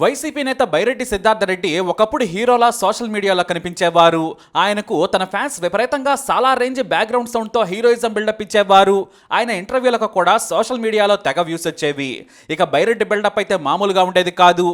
YCP నేత బైరెడ్డి సిద్ధార్థ రెడ్డి ఒకప్పుడు హీరోలా సోషల్ మీడియాలో కనిపించేవారు. ఆయనకు తన ఫ్యాన్స్ విపరీతంగా చాలా రేంజ్ బ్యాక్గ్రౌండ్ సౌండ్తో హీరోయిజం బిల్డప్ ఇచ్చేవారు. ఆయన ఇంటర్వ్యూలకు కూడా సోషల్ మీడియాలో తెగ వ్యూస్ వచ్చేవి. ఇక బైరెడ్డి బిల్డప్ అయితే మామూలుగా ఉండేది కాదు.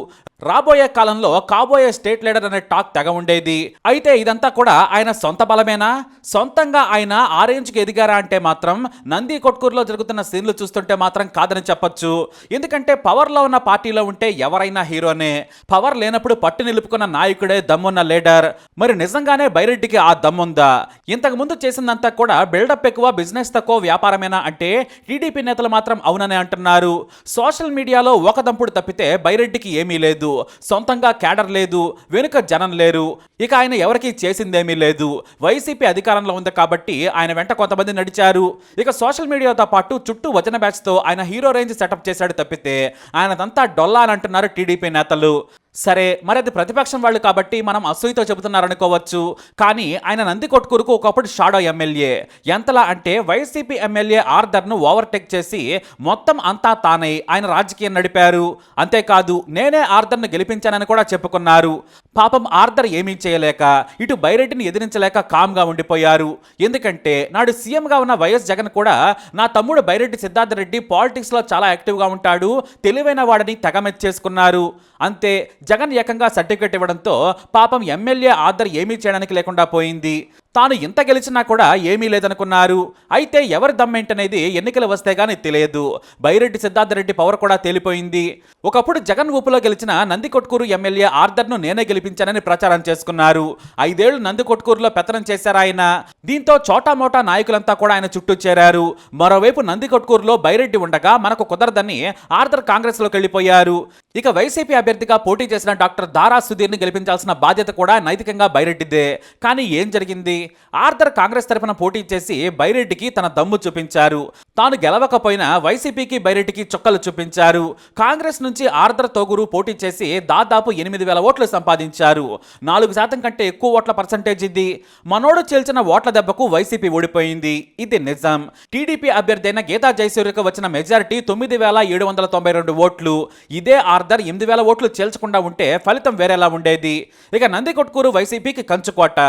రాబోయే కాలంలో కాబోయే స్టేట్ లీడర్ అనే టాక్ తెగ ఉండేది. అయితే ఇదంతా కూడా ఆయన సొంత బలమేనా? సొంతంగా ఆయన ఆరేంజ్కి ఎదిగారా అంటే మాత్రం నంది కొట్కూరులో జరుగుతున్న సీన్లు చూస్తుంటే మాత్రం కాదని చెప్పొచ్చు. ఎందుకంటే పవర్లో ఉన్న పార్టీలో ఉంటే ఎవరైనా హీరోనే. పవర్ లేనప్పుడు పట్టు నిలుపుకున్న నాయకుడే దమ్మున్న లీడర్. మరి నిజంగానే బైరెడ్డికి ఆ దమ్ముందా? ఇంతకు ముందు చేసిందంతా కూడా బిల్డప్ ఎక్కువ బిజినెస్ తక్కువ వ్యాపారమేనా అంటే టీడీపీ నేతలు మాత్రం అవుననే అంటున్నారు. సోషల్ మీడియాలో ఒక దంపుడు తప్పితే బైరెడ్డికి ఏమీ లేదు. సొంతంగా క్యాడర్ లేదు వెనుక జనం లేరు. ఇక ఆయన ఎవరికి చేసిందేమీ లేదు. వైసీపీ అధికారంలో ఉంది కాబట్టి ఆయన వెంట కొంతమంది నడిచారు. ఇక సోషల్ మీడియాతో పాటు చుట్టూ వచన బ్యాచ్తో ఆయన హీరో రేంజ్ సెటప్ చేశాడు తప్పితే ఆయనదంతా డొల్లా అని అంటున్నారు టీడీపీ నేతలు. సరే మరి అది ప్రతిపక్షం వాళ్ళు కాబట్టి మనం అసూయతో చెబుతున్నారనుకోవచ్చు. కానీ ఆయన నంది కొట్కూరుకు ఒకప్పుడు షాడో ఎమ్మెల్యే. ఎంతలా అంటే వైసీపీ ఎమ్మెల్యే ఆర్దర్ను ఓవర్టేక్ చేసి మొత్తం అంతా తానై ఆయన రాజకీయం నడిపారు. అంతేకాదు నేనే ఆర్దర్ను గెలిపించానని కూడా చెప్పుకున్నారు. పాపం ఆర్థర్ ఏమీ చేయలేక ఇటు బైరెడ్డిని ఎదిరించలేక కామ్గా ఉండిపోయారు. ఎందుకంటే నాడు సీఎంగా ఉన్న వైఎస్ జగన్ కూడా నా తమ్ముడు బైరెడ్డి సిద్ధార్థ రెడ్డి పాలిటిక్స్లో చాలా యాక్టివ్గా ఉంటాడు తెలివైన వాడిని తెగమెచ్చేసుకున్నారు. అంతే జగన్ ఏకంగా సర్టిఫికెట్ ఇవ్వడంతో పాపం ఎమ్మెల్యే ఆర్థర్ ఏమీ చేయడానికి లేకుండా పోయింది. తాను ఇంత గెలిచినా కూడా ఏమీ లేదనుకున్నారు. అయితే ఎవరి దమ్మేంటనేది ఎన్నికలు వస్తే గానీ తెలియదు. బైరెడ్డి సిద్ధార్థ రెడ్డి పవర్ కూడా తేలిపోయింది. ఒకప్పుడు జగన్ ఊపులో గెలిచిన నందికొట్కూరు ఎమ్మెల్యే ఆర్దర్ను నేనే గెలిపించానని ప్రచారం చేసుకున్నారు. ఐదేళ్ళు నందికొట్కూరులో పెత్తనం చేశారాయన దీంతో చోటా మోటా నాయకులంతా కూడా ఆయన చుట్టూ చేరారు. మరోవైపు నందికొట్కూరులో బైరెడ్డి ఉండగా మనకు కుదరదని ఆర్థర్ కాంగ్రెస్లోకి వెళ్ళిపోయారు. ఇక వైసీపీ అభ్యర్థిగా పోటీ చేసిన డాక్టర్ దారా సుధీర్ని గెలిపించాల్సిన బాధ్యత కూడా నైతికంగా బైరెడ్డిదే. కానీ ఏం జరిగింది? ఆర్థర్ కాంగ్రెస్ తరఫున పోటీ చేసి బైరెడ్డికి తన దమ్ము చూపించారు. తాను గెలవకపోయినా వైసీపీకి బైరెడ్డికి చుక్కలు చూపించారు. కాంగ్రెస్ నుంచి ఆర్ద్ర తోగురు పోటీ చేసి దాదాపు ఎనిమిది వేల ఓట్లు సంపాదించారు. నాలుగు శాతం కంటే ఎక్కువ ఓట్ల పర్సంటేజ్ ఇది. మనోడు చేల్చిన ఓట్ల దెబ్బకు వైసీపీ ఓడిపోయింది. ఇది నిజం. టీడీపీ అభ్యర్థి అయిన గీతా జయసూర్యకు వచ్చిన మెజారిటీ తొమ్మిది వేల ఏడు వందల తొంభై రెండు ఓట్లు. ఇదే ఆర్దర్ ఎనిమిది వేల ఓట్లు చేల్చకుండా ఉంటే ఫలితం వేరేలా ఉండేది. ఇక నందికొట్కూరు వైసీపీకి కంచుకోట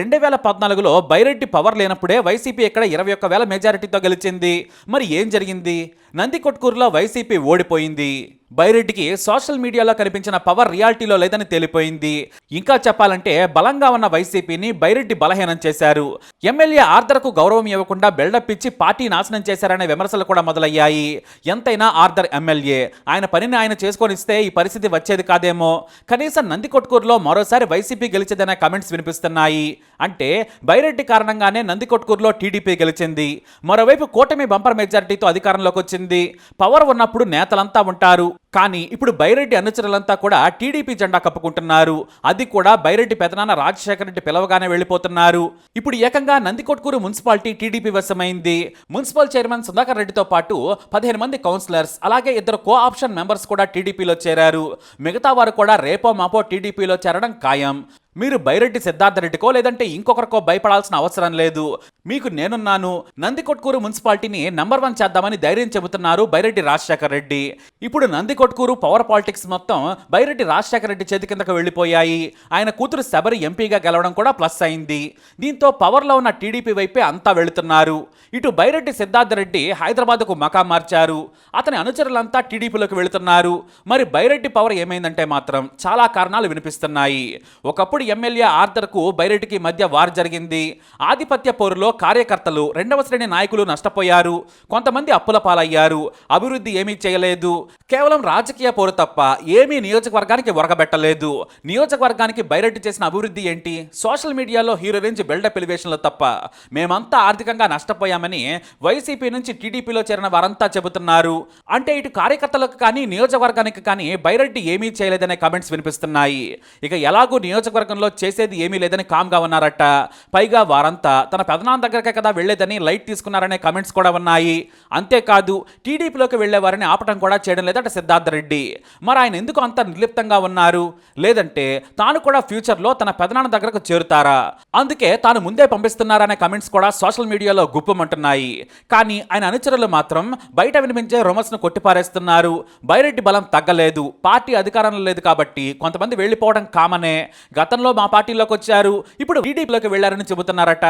రెండు వేల పద్నాలుగులో బైరెడ్డి పవర్ లేనప్పుడే వైసీపీ ఇక్కడ ఇరవై ఒక్క వేల మెజారిటీతో గెలిచింది. మరి ఏం జరిగింది? నందికొట్కూరులో వైసీపీ ఓడిపోయింది. బైరెడ్డికి సోషల్ మీడియాలో కనిపించిన పవర్ రియాలిటీలో లేదని తేలిపోయింది. ఇంకా చెప్పాలంటే బలంగా ఉన్న వైసీపీని బైరెడ్డి బలహీనం చేశారు. ఎమ్మెల్యే ఆర్దర్కు గౌరవం ఇవ్వకుండా బిల్డప్ ఇచ్చి పార్టీ నాశనం చేశారనే విమర్శలు కూడా మొదలయ్యాయి. ఎంతైనా ఆర్దర్ ఎమ్మెల్యే. ఆయన పనిని ఆయన చేసుకొనిస్తే ఈ పరిస్థితి వచ్చేది కాదేమో. కనీసం నందికొట్కూరులో మరోసారి వైసీపీ గెలిచేదనే కమెంట్స్ వినిపిస్తున్నాయి. అంటే బైరెడ్డి కారణంగానే నందికొట్కూరులో టీడీపీ గెలిచింది. మరోవైపు కూటమి బంపర్ మెజారిటీతో అధికారంలోకి వచ్చింది. పవర్ ఉన్నప్పుడు నేతలంతా ఉంటారు. కానీ ఇప్పుడు బైరెడ్డి అనుచరులంతా కూడా టీడీపీ జెండా కప్పుకుంటున్నారు. అది కూడా బైరెడ్డి పెదనాన్న రాజశేఖర రెడ్డి పిలవగానే వెళ్ళిపోతున్నారు. ఇప్పుడు ఏకంగా నందికొట్కూరు మున్సిపాలిటీ టీడీపీ వశమైంది. మున్సిపల్ చైర్మన్ సుధాకర్ రెడ్డితో పాటు పదిహేను మంది కౌన్సిలర్స్ అలాగే ఇద్దరు కో ఆప్షన్ మెంబర్స్ కూడా టీడీపీలో చేరారు. మిగతా వారు కూడా రేపో మాపో టీడీపీలో చేరడం ఖాయం. మీరు బైరెడ్డి సిద్ధార్థ రెడ్డికో లేదంటే ఇంకొకరికో భయపడాల్సిన అవసరం లేదు. మీకు నేనున్నాను. నందికొట్కూరు మున్సిపాలిటీని నంబర్ వన్ చేద్దామని ధైర్యం చెబుతున్నారు బైరెడ్డి రాజశేఖర రెడ్డి. ఇప్పుడు నందికొట్కూరు పవర్ పాలిటిక్స్ మొత్తం బైరెడ్డి రాజశేఖర రెడ్డి చేతి కిందకు వెళ్ళిపోయాయి. ఆయన కూతురు శబరి ఎంపీగా గెలవడం కూడా ప్లస్ అయింది. దీంతో పవర్లో ఉన్న టీడీపీ వైపే అంతా వెళుతున్నారు. ఇటు బైరెడ్డి సిద్ధార్థ రెడ్డి హైదరాబాద్కు మకా మార్చారు. అతని అనుచరులంతా టీడీపీలోకి వెళుతున్నారు. మరి బైరెడ్డి పవర్ ఏమైందంటే మాత్రం చాలా కారణాలు వినిపిస్తున్నాయి. ఒకప్పుడు ఎమ్మెల్యే ఆర్థర్కు బైరెడ్డికి మధ్య వార్ జరిగింది. ఆధిపత్య పోరులో కార్యకర్తలు రెండవ శ్రేణి నాయకులు నష్టపోయారు. కొంతమంది అప్పుల పాలయ్యారు. అభివృద్ధి ఏమీ చేయలేదు. కేవలం రాజకీయ పోరు తప్ప ఏమీ నియోజకవర్గానికి ఒరగబెట్టలేదు. నియోజకవర్గానికి బైరెడ్డి చేసిన అభివృద్ధి ఏంటి? సోషల్ మీడియాలో హీరో రేంజ్ బిల్డప్ ఎలివేషన్లు తప్ప మేమంతా ఆర్థికంగా నష్టపోయామని వైసీపీ నుంచి టీడీపీలో చేరిన వారంతా చెబుతున్నారు. అంటే ఇటు కార్యకర్తలకు కానీ నియోజకవర్గానికి కానీ బైరెడ్డి ఏమీ చేయలేదనే కామెంట్స్ వినిపిస్తున్నాయి. ఇక ఎలాగూ నియోజకవర్గం నియోజకవర్గంలో చేసేది ఏమీ లేదని కామ్గా ఉన్నారట. పైగా వారంతా తన పెదనాన్న దగ్గరకే కదా వెళ్ళేదని లైట్ తీసుకున్నారనే కమెంట్స్ కూడా ఉన్నాయి. అంతేకాదు టీడీపీలోకి వెళ్ళేవారని ఆపటం కూడా చేయడం లేదట సిద్ధార్థ రెడ్డి. మరి ఆయన ఎందుకు అంత నిర్లిప్తంగా ఉన్నారు? లేదంటే తాను కూడా ఫ్యూచర్లో తన పెదనాన్న దగ్గరకు చేరుతారా? అందుకే తాను ముందే పంపిస్తున్నారనే కమెంట్స్ కూడా సోషల్ మీడియాలో గుప్పమంటున్నాయి. కానీ ఆయన అనుచరులు మాత్రం బయట వినిపించే రొమర్స్ను కొట్టిపారేస్తున్నారు. బైరెడ్డి బలం తగ్గలేదు. పార్టీ అధికారంలో లేదు కాబట్టి కొంతమంది వెళ్ళిపోవడం కామనే. గతంలో మా పార్టీలోకి వచ్చారు. ఇప్పుడు టీడీపీలోకి వెళ్ళారని చెబుతున్నారట.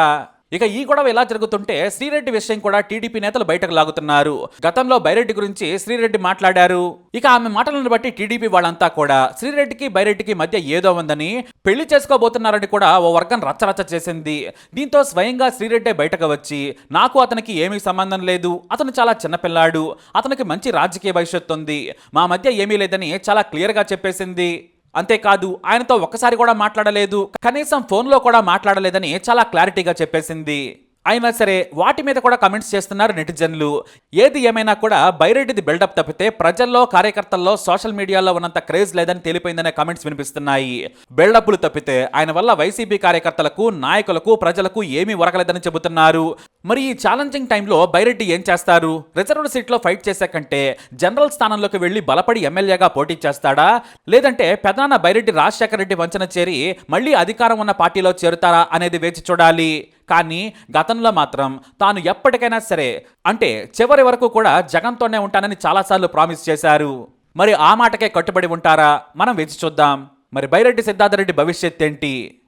ఇక ఈ గొడవ ఇలా జరుగుతుంటే శ్రీరెడ్డి విషయం కూడా టీడీపీ నేతలు బయటకు లాగుతున్నారు. గతంలో బైరెడ్డి గురించి శ్రీరెడ్డి మాట్లాడారు. ఇక ఆమె మాటలను బట్టి టీడీపీ వాళ్ళంతా కూడా శ్రీరెడ్డికి బైరెడ్డికి మధ్య ఏదో ఉందని పెళ్ళి చేసుకోబోతున్నారని కూడా ఓ వర్గం రచ్చరచ్చ చేసింది. దీంతో స్వయంగా శ్రీరెడ్డి బయటకు వచ్చి నాకు అతనికి ఏమీ సంబంధం లేదు. అతను చాలా చిన్నపిల్లాడు. అతనికి మంచి రాజకీయ భవిష్యత్తు ఉంది. మా మధ్య ఏమీ లేదని చాలా క్లియర్గా చెప్పేసింది. అంతేకాదు ఆయనతో ఒక్కసారి కూడా మాట్లాడలేదు. కనీసం ఫోన్లో కూడా మాట్లాడలేదని చాలా క్లారిటీగా చెప్పేసింది. అయినా సరే వాటి మీద కూడా కమెంట్స్ చేస్తున్నారు నెటిజన్లు. ఏది ఏమైనా కూడా బైరెడ్డిది బిల్డప్ తప్పితే ప్రజల్లో కార్యకర్తల్లో సోషల్ మీడియాలో ఉన్నంత క్రేజ్ లేదని తేలిపోయిందనే కమెంట్స్ వినిపిస్తున్నాయి. బిల్డప్లు తప్పితే ఆయన వల్ల వైసీపీ కార్యకర్తలకు నాయకులకు ప్రజలకు ఏమీ ఒరగలేదని చెబుతున్నారు. మరి ఈ ఛాలెంజింగ్ టైంలో బైరెడ్డి ఏం చేస్తారు? రిజర్వ్డ్ సీట్లో ఫైట్ చేసే కంటే జనరల్ స్థానంలోకి వెళ్ళి బలపడి ఎమ్మెల్యేగా పోటీ చేస్తాడా? లేదంటే పెదనాన్న బైరెడ్డి రాజశేఖర రెడ్డి వంచన చేరి మళ్ళీ అధికారం ఉన్న పార్టీలో చేరుతారా అనేది వేచి చూడాలి. కానీ గతంలో మాత్రం తాను ఎప్పటికైనా సరే అంటే చివరి వరకు కూడా జగన్తోనే ఉంటానని చాలాసార్లు ప్రామిస్ చేశారు. మరి ఆ మాటకే కట్టుబడి ఉంటారా? మనం వేచి చూద్దాం. మరి బైరెడ్డి సిద్ధార్థరెడ్డి భవిష్యత్ ఏంటి?